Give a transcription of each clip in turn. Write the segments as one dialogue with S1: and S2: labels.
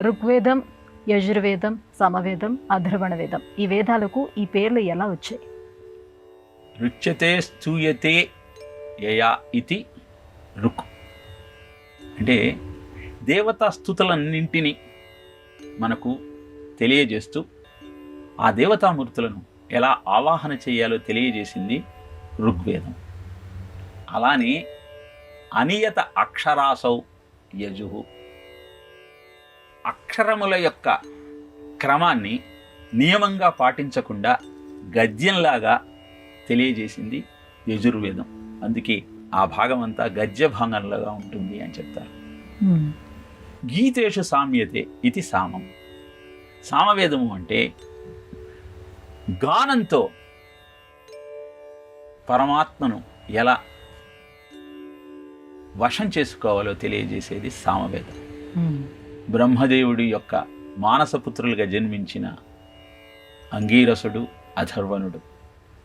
S1: ఋగ్వేదం యజుర్వేదం సమవేదం అధర్వణ వేదం ఈ వేదాలకు ఈ పేర్లు ఎలా వచ్చాయి?
S2: రుచ్యతే స్తూయతే యయా ఇది రుక్ అంటే దేవతా స్థుతులన్నింటినీ మనకు తెలియజేస్తూ ఆ దేవతామూర్తులను ఎలా ఆవాహన చేయాలో తెలియజేసింది ఋగ్వేదం. అలానే అనియత అక్షరాసౌ యజు అక్షరముల యొక్క క్రమాన్ని నియమంగా పాటించకుండా గద్యంలాగా తెలియజేసింది యజుర్వేదం. అందుకే ఆ భాగం అంతా గద్య భాగంలాగా ఉంటుంది అని చెప్తారు. గీతేషు సామ్యతే ఇది సామం. సామవేదము అంటే గానంతో పరమాత్మను ఎలా వశం చేసుకోవాలో తెలియజేసేది సామవేదం. బ్రహ్మదేవుడి యొక్క మానసపుత్రులుగా జన్మించిన అంగీరసుడు అథర్వణుడు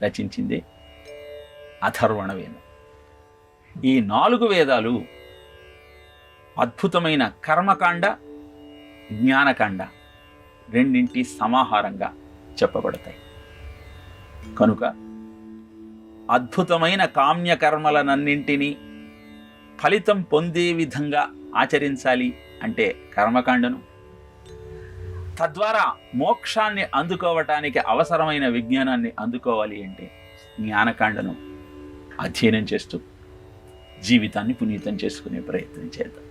S2: రచించింది అథర్వణ వేదం ఈ నాలుగు వేదాలు అద్భుతమైన కర్మకాండ జ్ఞానకాండ రెండింటి సమాహారంగా చెప్పబడతాయి. కనుక అద్భుతమైన కామ్యకర్మలనన్నింటినీ ఫలితం పొందే విధంగా ఆచరించాలి అంటే కర్మకాండను. తద్వారా మోక్షాన్ని అందుకోవటానికి అవసరమైన విజ్ఞానాన్ని అందుకోవాలి అంటే జ్ఞానకాండను అధ్యయనం చేస్తూ జీవితాన్ని పునీతం చేసుకునే ప్రయత్నం చేద్దాం.